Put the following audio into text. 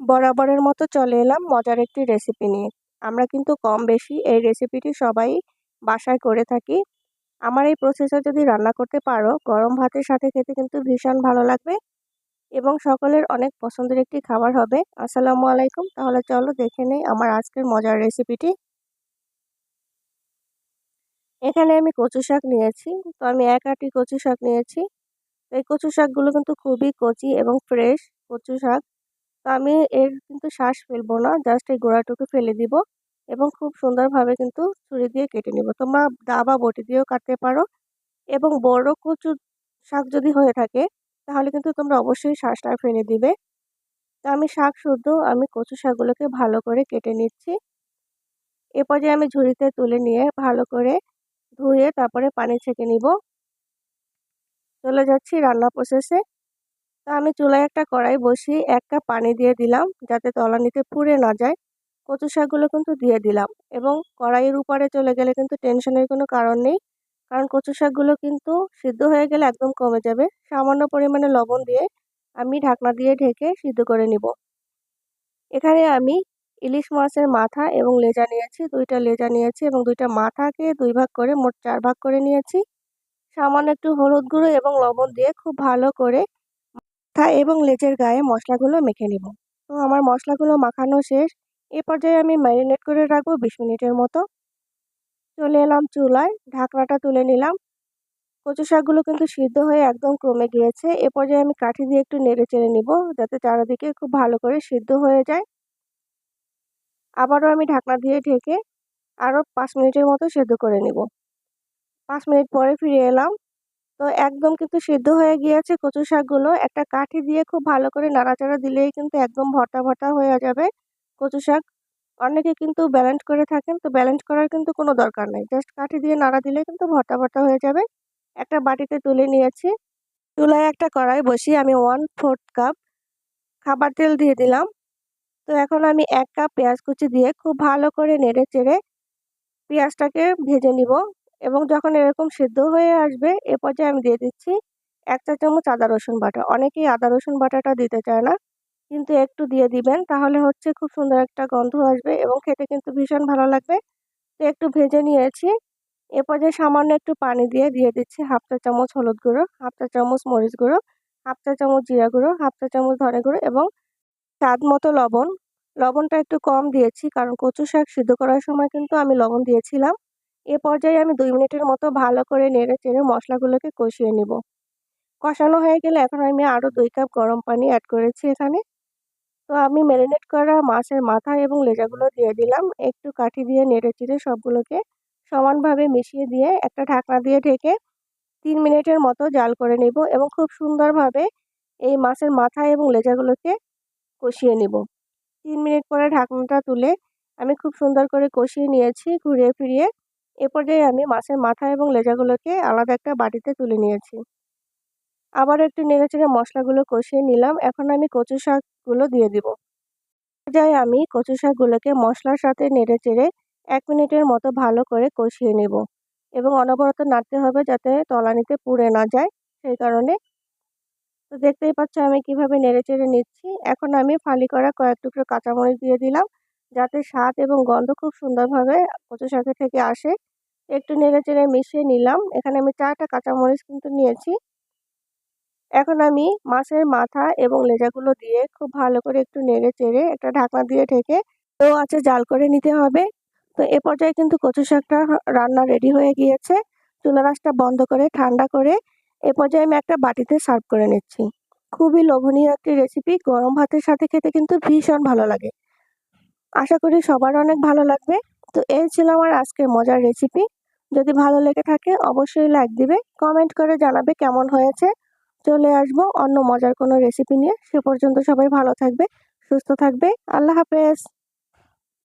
বরাবরের মতো চলে এলাম মজার একটি রেসিপি নিয়ে। আমরা কিন্তু কম বেশি এই রেসিপিটি সবাই বাসায় করে থাকি। আমার এই প্রসেসে যদি রান্না করতে পারো, গরম ভাতের সাথে খেতে কিন্তু ভীষণ ভালো লাগবে এবং সকলের অনেক পছন্দের একটি খাবার হবে। আসসালামু আলাইকুম, তাহলে চলো দেখে নেই আমার আজকের মজার রেসিপিটি এখানে আমি কচু শাক নিয়েছি, তো আমি এক আটি কচু শাক নিয়েছি। এই কচু শাকগুলো কিন্তু খুবই কচি এবং ফ্রেশ কচু শাক। তো আমি এর কিন্তু শ্বাস ফেলব না জাস্ট এই গোড়াটুকু ফেলে দিব এবং খুব সুন্দরভাবে কিন্তু ছুরি দিয়ে কেটে নিব। তোমরা দা বা বটি দিয়েও কাটতে পারো এবং বড় কচু শাক যদি হয়ে থাকে, তাহলে কিন্তু তোমরা অবশ্যই শ্বাসটা ফেলে দিবে। তো আমি শাক শুদ্ধ, আমি কচু শাকগুলোকে ভালো করে কেটে নিচ্ছি। এ পর্যায়ে আমি ঝুড়িতে তুলে নিয়ে ভালো করে ধুয়ে তারপরে পানি ছেঁকে নিব। চলে যাচ্ছি রান্না প্রসেসে তা আমি চুলায় একটা কড়াই বসিয়ে এক কাপ পানি দিয়ে দিলাম যাতে তলানিতে পুড়ে না যায়। কচু শাকগুলো কিন্তু দিয়ে দিলাম এবং কড়াইয়ের উপরে চলে গেলে কিন্তু টেনশনের কোনো কারণ নেই। কারণ কচু শাকগুলো কিন্তু সিদ্ধ হয়ে গেলে একদম কমে যাবে। সামান্য পরিমাণে লবণ দিয়ে আমি ঢাকনা দিয়ে ঢেকে সিদ্ধ করে নিব। এখানে আমি ইলিশ মাছের মাথা এবং লেজা নিয়েছি, দুইটা লেজা নিয়েছি এবং দুইটা মাথাকে দুই ভাগ করে মোট চার ভাগ করে নিয়েছি। সামান্য একটু হলুদ গুঁড়ো এবং লবণ দিয়ে খুব ভালো করে মাথা এবং লেজের গায়ে মশলাগুলো মেখে নিব। তো আমার মশলাগুলো মাখানো শেষ। এ পর্যায়ে আমি ম্যারিনেট করে রাখব বিশ মিনিটের মতো। চলে এলাম চুলায়। ঢাকনাটা তুলে নিলাম। কচু শাকগুলো কিন্তু সিদ্ধ হয়ে একদম কমে গিয়েছে। এ পর্যায়ে আমি কাঠি দিয়ে একটু নেড়ে চেড়ে নিব যাতে চারিদিকে খুব ভালো করে সিদ্ধ হয়ে যায়। আবারও আমি ঢাকনা দিয়ে ঢেকে আরও পাঁচ মিনিটের মতো সেদ্ধ করে নিব। পাঁচ মিনিট পরে ফিরে এলাম। তো একদম কিন্তু সিদ্ধ হয়ে গিয়েছে কচু শাকগুলো। একটা কাঠি দিয়ে খুব ভালো করে নাড়াচাড়া দিলেই কিন্তু একদম ভর্তা ভর্তা হয়ে যাবে কচু শাক। অনেকে কিন্তু ব্যালেন্স করে থাকেন, তো ব্যালেন্স করার কিন্তু কোনো দরকার নেই। জাস্ট কাঠি দিয়ে নাড়া দিলে কিন্তু ভর্তা ভর্তা হয়ে যাবে। একটা বাটিতে তুলে নিয়েছি। চুলায় একটা কড়াই বসিয়ে আমি ওয়ান ফোর্থ কাপ খাবার তেল দিয়ে দিলাম। তো এখন আমি এক কাপ পেঁয়াজ কুচি দিয়ে খুব ভালো করে নেড়ে চেড়ে পেঁয়াজটাকে ভেজে নিব। এবং যখন এরকম সিদ্ধ হয়ে আসবে, এ পর্যায়ে আমি দিয়ে দিচ্ছি এক চা চামচ আদা রসুন বাটা। অনেকেই আদা রসুন বাটাটা দিতে চায় না, কিন্তু একটু দিয়ে দিবেন, তাহলে হচ্ছে খুব সুন্দর একটা গন্ধ আসবে এবং খেতে কিন্তু ভীষণ ভালো লাগবে। তো একটু ভেজে নিয়েছি। এ পর্যায়ে সামান্য একটু পানি দিয়ে দিয়ে দিচ্ছি হাফ চা চামচ হলুদ গুঁড়ো, হাফ চা চামচ মরিচ গুঁড়ো, হাফ চা চামচ জিরা গুঁড়ো, হাফ চা চামচ ধনে গুঁড়ো এবং স্বাদ মতো লবণ। লবণটা একটু কম দিয়েছি, কারণ কচু শাক সিদ্ধ করার সময় কিন্তু আমি লবণ দিয়েছিলাম। এ পর্যায়ে আমি দুই মিনিটের মতো ভালো করে নেড়ে চেড়ে মশলাগুলোকে কষিয়ে নিব। কষানো হয়ে গেলে এখন আমি আরও দুই কাপ গরম পানি অ্যাড করেছি এখানে। তো আমি ম্যারিনেট করা মাছের মাথা এবং লেজাগুলো দিয়ে দিলাম। একটু কাঠি দিয়ে নেড়ে চেড়ে সবগুলোকে সমানভাবে মিশিয়ে দিয়ে একটা ঢাকনা দিয়ে ঢেকে তিন মিনিটের মতো জাল করে নেব এবং খুব সুন্দরভাবে এই মাছের মাথা এবং লেজাগুলোকে কষিয়ে নেব। তিন মিনিট পরে ঢাকনাটা তুলে আমি খুব সুন্দর করে কষিয়ে নিয়েছি ঘুরিয়ে ফিরিয়ে। এ পর্যায়ে আমি মাছের মাথা এবং লেজাগুলোকে আলাদা একটা বাটিতে তুলে নিয়েছি। আবার একটু নেড়ে চেড়ে মশলাগুলো কষিয়ে নিলাম। এখন আমি কচু শাকগুলো দিয়ে দিব। পর্যায়ে আমি কচু শাকগুলোকে মশলার সাথে নেড়ে চেড়ে এক মিনিটের মতো ভালো করে কষিয়ে নেব এবং অনবরত নাড়তে হবে যাতে তলানিতে পুড়ে না যায় সেই কারণে। তো দেখতেই পাচ্ছ আমি কীভাবে নেড়ে চেড়ে নিচ্ছি। এখন আমি ফালি করা কয়েক টুকরো কাঁচামরিচ দিয়ে দিলাম যাতে স্বাদ এবং গন্ধ খুব সুন্দরভাবে কচু শাকের থেকে আসে। একটু নেড়ে চেড়ে মিশিয়ে নিলাম। এখানে আমি চারটা কাঁচামরিচ কিন্তু নিয়েছি। এখন আমি মাছের মাথা এবং লেজাগুলো দিয়ে খুব ভালো করে একটু নেড়ে চেড়ে একটা ঢাকনা দিয়ে ঢেকে তো আছে জাল করে নিতে হবে। তো এ পর্যায়ে কিন্তু কচু শাকটা রান্না রেডি হয়ে গিয়েছে। চুলা রাসটা বন্ধ করে ঠান্ডা করে এ পর্যায়ে আমি একটা বাটিতে সার্ভ করে নিচ্ছি। খুবই লোভনীয় একটি রেসিপি। গরম ভাতের সাথে খেতে কিন্তু ভীষণ ভালো লাগে। আশা করি সবার অনেক ভালো লাগবে। তো এই ছিল আমার আজকের মজার রেসিপি। যদি ভালো লেগে থাকে, অবশ্যই লাইক দিবে কমেন্ট করে জানাবে কেমন হয়েছে। চলে আসব অন্য মজার কোনো রেসিপি নিয়ে। সে পর্যন্ত সবাই ভালো থাকবে, সুস্থ থাকবে। আল্লাহ হাফেজ।